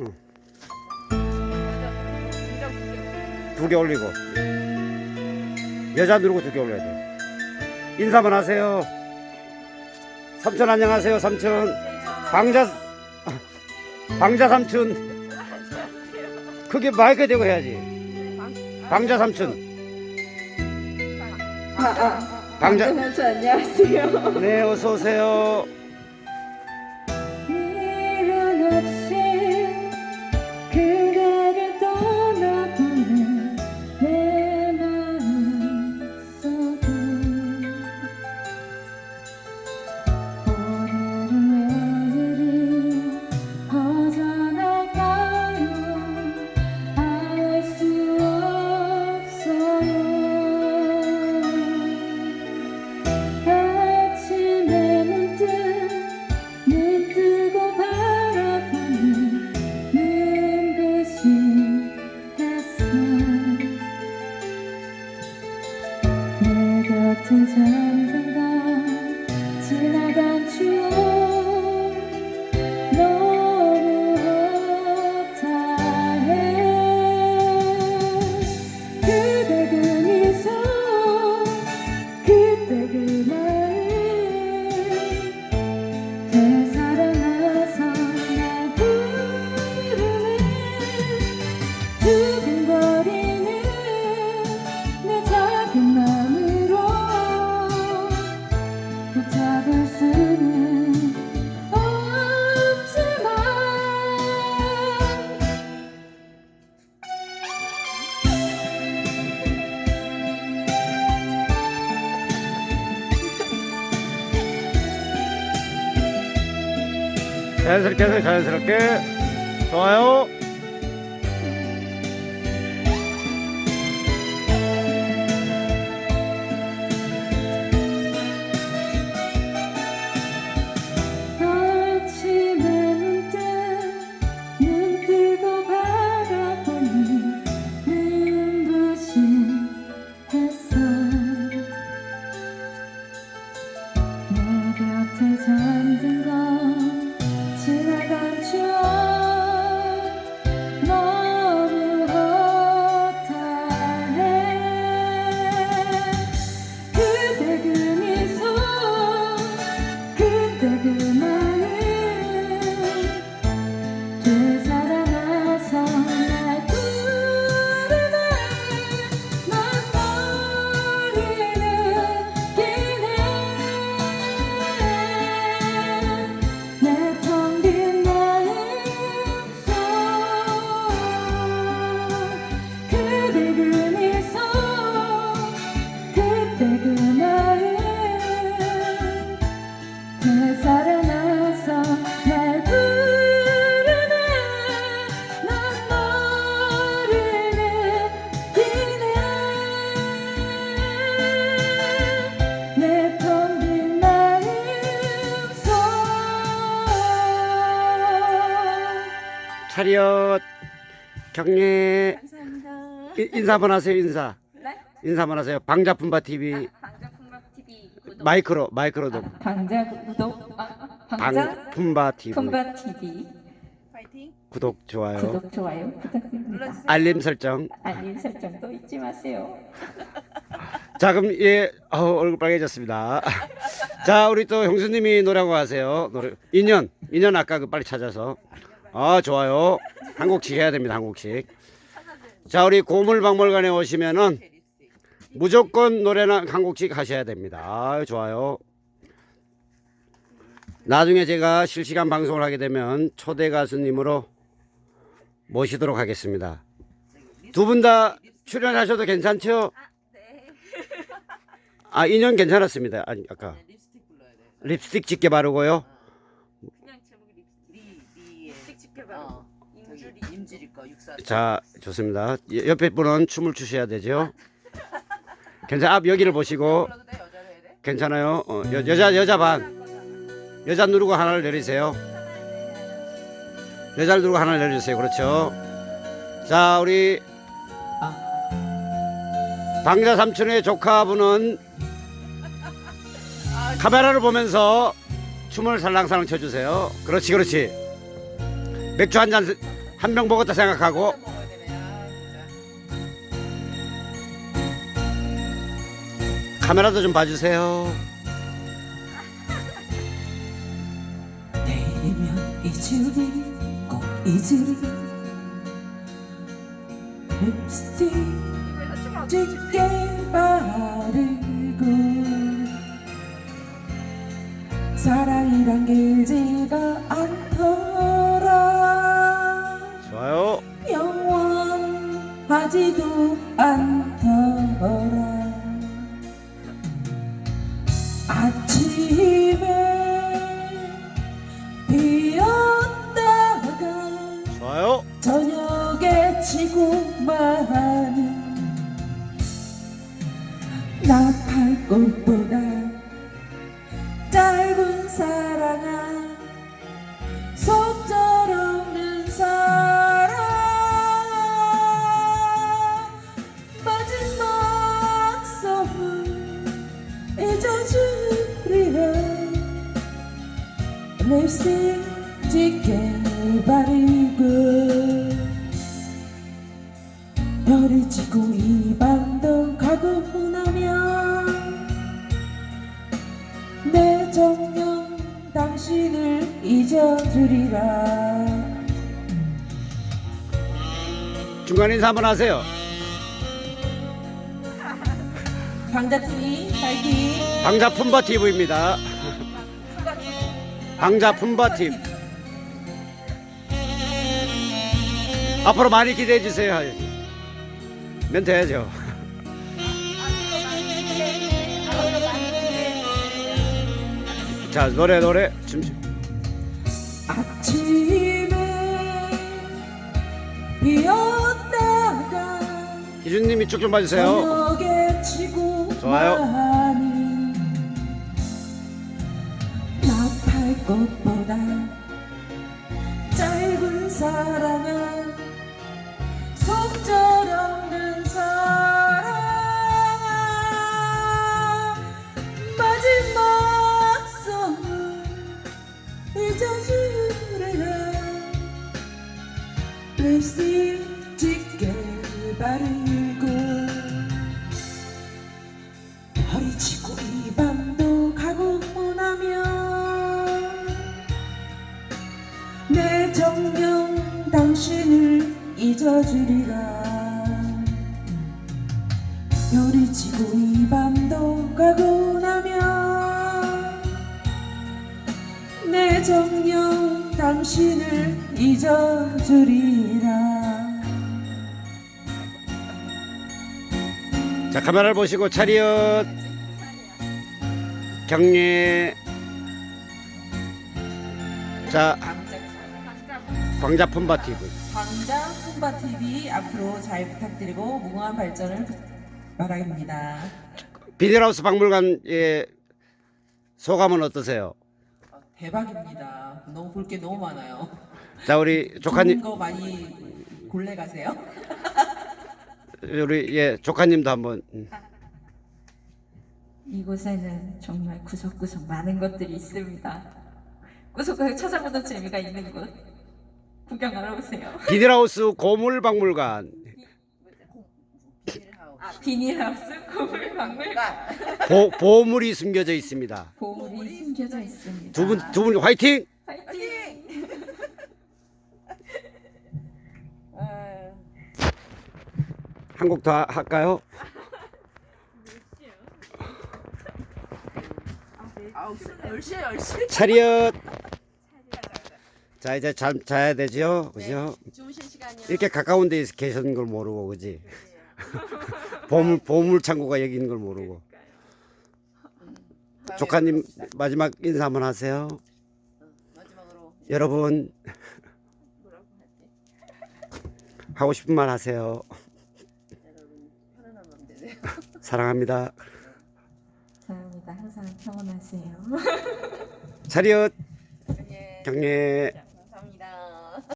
응. 인정 두 개. 두개 올리고. 여자 누르고 두 개 올려야 돼. 인사만 하세요. 삼촌 안녕하세요 삼촌. 방자 방자 삼촌. 그게 마이크 대고 해야지. 방자 삼촌. 아, 아, 방자 삼촌 안녕하세요. 네 어서 오세요 자연스럽게 하세요 자연스럽게. 좋아요 차렷. 경례. 감사합니다. 인- 인사 한번 하세요 인사. 네? 인사 한번 하세요. 방자품바 TV 방자 풍박 TV 구독. 마이크로 마이크로도 방자 구독. 아, 방자 방품바 TV 품바 TV 파이팅. 구독 좋아요. 구독 좋아요 부탁드립니다. 알림 설정. 알림 설정도 잊지 마세요. 자 그럼 예 어우, 얼굴 빨개졌습니다. 자 우리 또 형수님이 노래하고 가세요. 노래 인연. 인연 아까 그 빨리 찾아서 아 좋아요 한 곡씩 해야 됩니다 한 곡씩 자 우리 고물박물관에 오시면은 무조건 노래는 한 곡씩 하셔야 됩니다 아 좋아요 나중에 제가 실시간 방송을 하게 되면 초대 가수님으로 모시도록 하겠습니다 두 분 다 출연하셔도 괜찮죠? 네. 아 인연 괜찮았습니다. 아니 아까. 립스틱 짙게 바르고요. 거 육사. 자 좋습니다. 여- 옆에 분은 춤을 추셔야 되죠. 괜찮. 앞 여기를 보시고 불러도 돼 여자로 해야 돼. 괜찮아요. 어, 여, 여자 여자 반 여자 누르고 하나를 내리세요. 여자를 누르고 하나를 내려주세요. 그렇죠. 자 우리 방자 삼촌의 조카분은 카메라를 보면서 춤을 살랑살랑 춰주세요. 그렇지, 그렇지. 맥주 한 잔 한 병 먹었다 생각하고 한잔 먹어야 되네. 아, 진짜. 카메라도 좀 봐주세요. 내일이면 잊으리 꼭 잊으리 립스틱 짙게 바르고 사랑이란 길지 하지도 않더라 아침에 비었다가 좋아요. 저녁에 지고 마는 나팔 꽃보 립스틱 짙게 바르고 별이 지고 이 밤도 가고 나면 내 정녕 당신을 잊어주리라 중간 인사 한번 하세요. 방자TV 파이팅 방자 품바 TV입니다. 방자 품바 TV. 앞으로 많이 기대해 주세요. 멘트 해야죠. 자 노래 노래 춤. 아침에 비었다가 기준님이 쭉 좀 봐주세요. 좋아요. 꽃보다 짧은 사랑은 속절 없는 사랑 마지막 선물 잊어주리라 립스틱 짙게 바르고 지고 이 밤도 내 정녕 당신을 잊어주리라. 별이 지고 이 밤도 가고 나면 내 정녕 당신을 잊어주리라. 자 카메라를 보시고 차렷. 경례. 자 광자 품바 TV. 광장 품바 TV 앞으로 잘 부탁드리고 무궁한 발전을 바랍니다. 비닐하우스 박물관의 소감은 어떠세요? 아, 대박입니다. 너무 볼 게 너무 많아요. 자 우리 조카님 거 많이 골래 가세요. 우리 예 조카님도 한번 음. 이곳에는 정말 구석구석 많은 것들이 있습니다. 구석구석 찾아보는 재미가 있는 곳 구경하러 오세요. 비닐하우스 고물 박물관 비닐하우스. 아, 비닐하우스 고물 박물관 보, 보물이 숨겨져 있습니다. 보물이 숨겨져 있습니다. 두 분 두 분 화이팅! 파이팅! 아, 한 곡 더 할까요? 아홉 시, 열 시에 열 시. 차렷. 자 이제 잠 자야 되죠, 그죠? 주무실 시간이요. 이렇게 가까운 데 계신 걸 모르고 그지? 보물 보물 창고가 여기 있는 걸 모르고. 다음에 조카님 마지막 인사 한번 하세요. 마지막으로 여러분 하고 싶은 말 하세요. 여러분 편안한 마음 되세요. 사랑합니다. 사랑합니다. 항상 평온하세요. 차렷 예. 경례